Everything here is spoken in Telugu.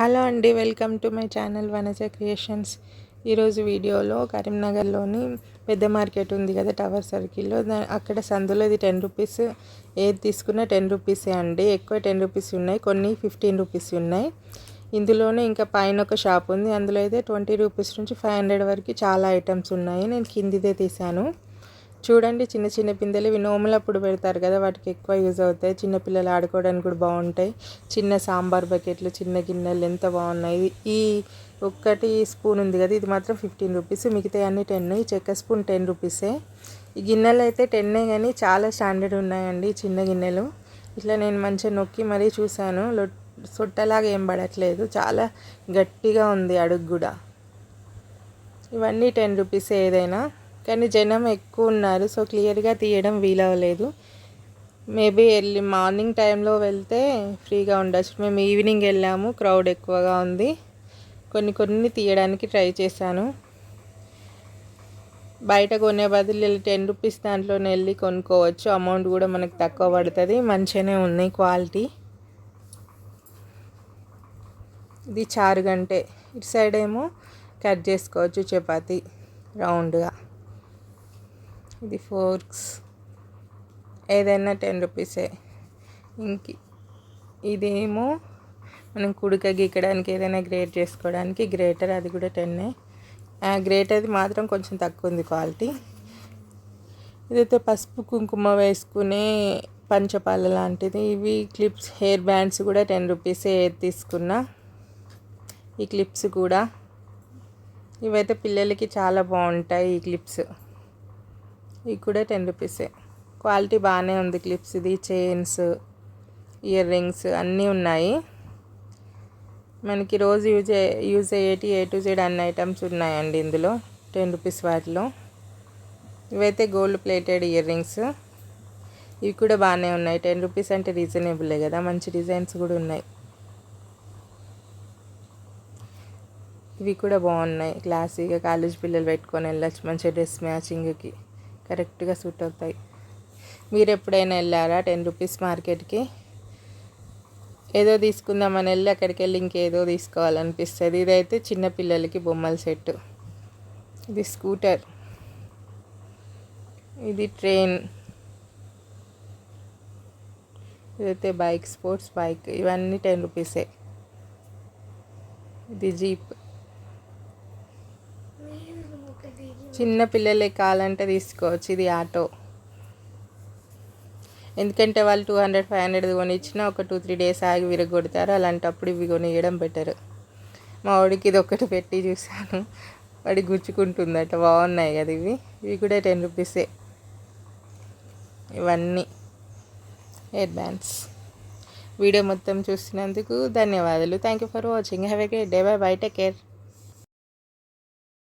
హలో అండి welcome to my channel Vanaja creations. ఈరోజు వీడియోలో కరీంనగర్లోని పెద్ద మార్కెట్ ఉంది కదా టవర్ సర్కిల్లో. అక్కడ సందులో ఇది టెన్ రూపీస్ ఏది తీసుకున్నా టెన్ రూపీసే అండి. ఎక్కువ టెన్ రూపీస్ ఉన్నాయి కొన్ని ఫిఫ్టీన్ రూపీస్ ఉన్నాయి. ఇందులోనే ఇంకా పైన ఒక షాప్ ఉంది. అందులో అయితే ట్వంటీ రూపీస్ నుంచి ఫైవ్ హండ్రెడ్ వరకు చాలా ఐటమ్స్ ఉన్నాయి. నేను కిందిదే తీశాను. చూడండి చిన్న చిన్న పిందెలు ఇవి నోములప్పుడు పెడతారు కదా వాటికి ఎక్కువ యూజ్ అవుతాయి. చిన్నపిల్లలు ఆడుకోవడానికి కూడా బాగుంటాయి. చిన్న సాంబార్ బకెట్లు చిన్న గిన్నెలు ఎంత బాగున్నాయి. ఈ ఒక్కటి స్పూన్ ఉంది కదా ఇది మాత్రం ఫిఫ్టీన్ రూపీస్. మిగతా అన్ని టెన్. ఈ చెక్క స్పూన్ టెన్ రూపీసే. ఈ గిన్నెలు అయితే టెన్నే కానీ చాలా స్టాండర్డ్ ఉన్నాయండి చిన్న గిన్నెలు. ఇట్లా నేను మంచిగా నొక్కి మరీ చూశాను. సొట్టలాగా ఏం పడట్లేదు. చాలా గట్టిగా ఉంది అడుగు కూడా. ఇవన్నీ టెన్ రూపీస్ ఏదైనా. కానీ జనం ఎక్కువ ఉన్నారు. సో క్లియర్గా తీయడం వీలవ్వలేదు. మేబీ ఎర్లీ మార్నింగ్ టైంలో వెళ్తే ఫ్రీగా ఉండొచ్చు. మేము ఈవినింగ్ వెళ్ళాము. క్రౌడ్ ఎక్కువగా ఉంది. కొన్ని కొన్ని తీయడానికి ట్రై చేశాను. బయట కొనే బదులు టెన్ రూపీస్ దాంట్లోనే వెళ్ళి కొనుక్కోవచ్చు. అమౌంట్ కూడా మనకు తక్కువ పడుతుంది. మంచిగానే ఉన్నాయి క్వాలిటీ. ఇది చారు గంటే. ఇటు సైడ్ ఏమో కట్ చేసుకోవచ్చు చపాతి రౌండ్గా. ఇది ఫోర్క్స్ ఏదైనా టెన్ రూపీసే ఇంక ఇదేమో మనం కుడక గీకడానికి ఏదైనా గ్రేట్ చేసుకోవడానికి గ్రేటర్ అది కూడా టెన్నే గ్రేటర్ది మాత్రం కొంచెం తక్కువ ఉంది క్వాలిటీ ఇదైతే పసుపు కుంకుమ వేసుకునే పంచపాల లాంటిది. ఇవి క్లిప్స్ హెయిర్ బ్యాండ్స్ కూడా టెన్ రూపీసే తీసుకున్నా. ఈ క్లిప్స్ కూడా. ఇవైతే పిల్లలకి చాలా బాగుంటాయి ఈ క్లిప్స్ ఇవి కూడా టెన్ రూపీసే. క్వాలిటీ బాగానే ఉంది క్లిప్స్ ఇది చైన్స్ ఇయర్ రింగ్స్ అన్నీ ఉన్నాయి. మనకి రోజు యూజ్ యూజ్ అయ్యేటి ఏ టు జెడ్ అన్ని ఐటమ్స్ ఉన్నాయండి ఇందులో టెన్ రూపీస్ వాటిలో. ఇవైతే గోల్డ్ ప్లేటెడ్ ఇయర్ రింగ్స్ ఇవి కూడా బాగానే ఉన్నాయి. టెన్ రూపీస్ అంటే రీజనబులే కదా మంచి డిజైన్స్ కూడా ఉన్నాయి. ఇవి కూడా బాగున్నాయి. క్లాసీగా కాలేజ్ పిల్లలు పెట్టుకొని వెళ్ళచ్చు మంచిగా డ్రెస్ మ్యాచింగ్కి. కరెక్ట్గా సూట్ అవుతాయి. మీరు ఎప్పుడైనా వెళ్ళారా టెన్ రూపీస్ మార్కెట్కి? ఏదో తీసుకుందామని వెళ్ళి అక్కడికి వెళ్ళి ఇంకేదో తీసుకోవాలనిపిస్తుంది. ఇదైతే చిన్నపిల్లలకి బొమ్మల సెట్ ఇది స్కూటర్. ఇది ట్రైన్. ఇదైతే బైక్ స్పోర్ట్స్ బైక్. ఇవన్నీ టెన్ రూపీసే. ఇది జీప్. చిన్న పిల్లలే కావాలంటే తీసుకోవచ్చు ఇది ఆటో. ఎందుకంటే వాళ్ళు టూ హండ్రెడ్ ఫైవ్ హండ్రెడ్ కొనిచ్చిన ఒక టూ త్రీ డేస్ ఆగి విరగొడతారు అలాంటప్పుడు ఇవి కొనియడం బెటర్ మా వాడికి ఇది ఒకటి పెట్టి చూశాను. వాడి గుచ్చుకుంటుందట బాగున్నాయి కదా ఇవి. ఇవి కూడా టెన్ రూపీసే ఇవన్నీ. హెయిర్ బ్యాండ్స్ వీడియో మొత్తం చూసినందుకు ధన్యవాదాలు. Thank you for watching have a great day bye bye take care